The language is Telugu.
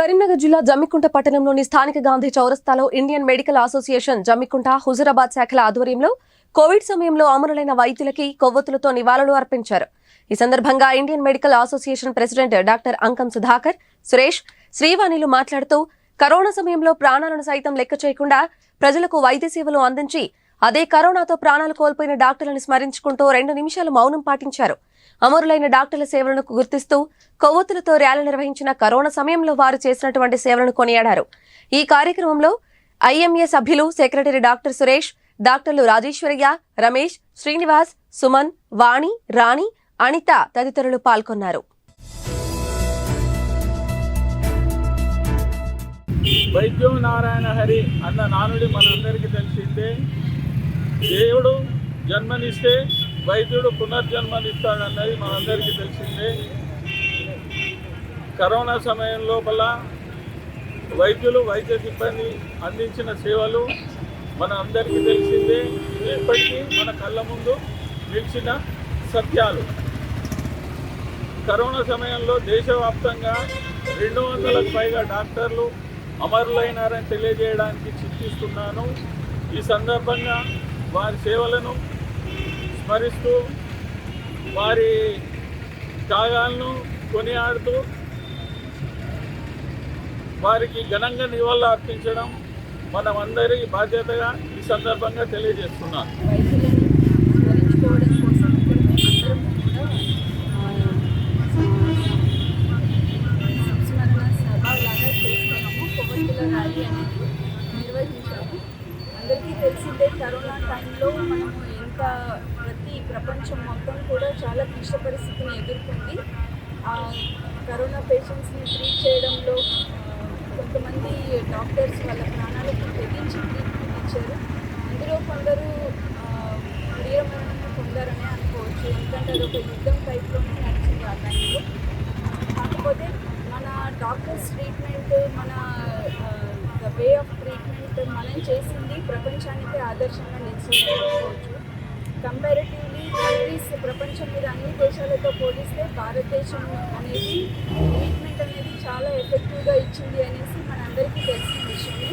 కరీంనగర్ జిల్లా జమ్మికుంట పట్టణంలోని స్థానిక గాంధీ చౌరస్తాలో Indian medical association Jammikunta Huzurabad శాఖల ఆధ్వర్యంలో కోవిడ్ సమయంలో అమరులైన వైద్యులకి కొవ్వొత్తులతో నివాళులు అర్పించారు. ఈ సందర్భంగా Indian medical association president doctor Ankam Sudhakar Suresh శ్రీవాణిలు మాట్లాడుతూ కరోనా సమయంలో ప్రాణాలను సైతం లెక్క చేయకుండా ప్రజలకు వైద్య సేవలు అందించి అదే కరోనాతో ప్రాణాలు కోల్పోయిన డాక్టర్లను స్మరించుకుంటూ రెండు నిమిషాలు మౌనం పాటించారు. అమరులైన డాక్టర్ల సేవలను గుర్తిస్తూ కొవ్వొత్తులతో ర్యాలీ నిర్వహించిన కరోనా సమయంలో వారు చేసినటువంటి సేవలను కొనియాడారు. ఈ కార్యక్రమంలో ఐఎంఏ సభ్యులు సెక్రటరీ డాక్టర్ సురేష్ డాక్టర్లు రాజేశ్వరయ్య రమేష్ శ్రీనివాస్ సుమన్ వాణి రాణి అనిత తదితరులు పాల్గొన్నారు. వైద్యం నారాయణ హరి అన్న నానుడి మనందరికీ తెలిసిందే. దేవుడు జన్మనిస్తే వైద్యుడు పునర్జన్మనిస్తాడన్నది మనందరికీ తెలిసిందే. కరోనా సమయం లోపల వైద్యులు వైద్య సిబ్బంది అందించిన సేవలు మన అందరికీ తెలిసిందే. ఎప్పటికీ మన కళ్ళ ముందు నిలిచిన సత్యాలు. కరోనా సమయంలో దేశవ్యాప్తంగా రెండు వందలకు పైగా డాక్టర్లు అమరులైనారని తెలియజేయడానికి చింతిస్తున్నాను ఈ సందర్భంగా వారి సేవలను స్మరిస్తూ వారి త్యాగాలను కొనియాడుతూ వారికి ఘనంగా నివాళులు అర్పించడం మనమందరి బాధ్యతగా ఈ సందర్భంగా తెలియజేస్తున్నాను సంస్మరణ సభ లాగా కొవ్వొత్తుల ర్యాలీ అనేది తెలిసిందే కరోనా టైంలో మనము ఇంకా ప్రతి ప్రపంచం మొత్తం కూడా చాలా క్లిష్ట పరిస్థితిని ఎదుర్కొంది. కరోనా పేషెంట్స్ని ట్రీట్ చేయడంలో కొంతమంది డాక్టర్స్ వాళ్ళ ప్రాణాలకు తెగించి ట్రీట్మెంట్ ఇచ్చారు. అందులో కొందరు వీరమరణం పొందారని అనుకోవచ్చు. ఎందుకంటే అది ఒక యుద్ధం టైప్లోనే నడిచింది ఆ టైంలో. కాకపోతే మన డాక్టర్స్ ట్రీట్మెంట్ మన వే ఆఫ్ ట్రీట్మెంట్ మనం చేసింది ప్రపంచానికి ఆదర్శంగా నిలిచింది. కంపారిటివ్లీ కంట్రీస్ ప్రపంచం మీద అన్ని దేశాలతో పోలిస్తే భారతదేశం అనేది ట్రీట్మెంట్ అనేది చాలా ఎఫెక్టివ్గా ఇచ్చింది అనేసి మనందరికీ తెలిసిన విషయమే.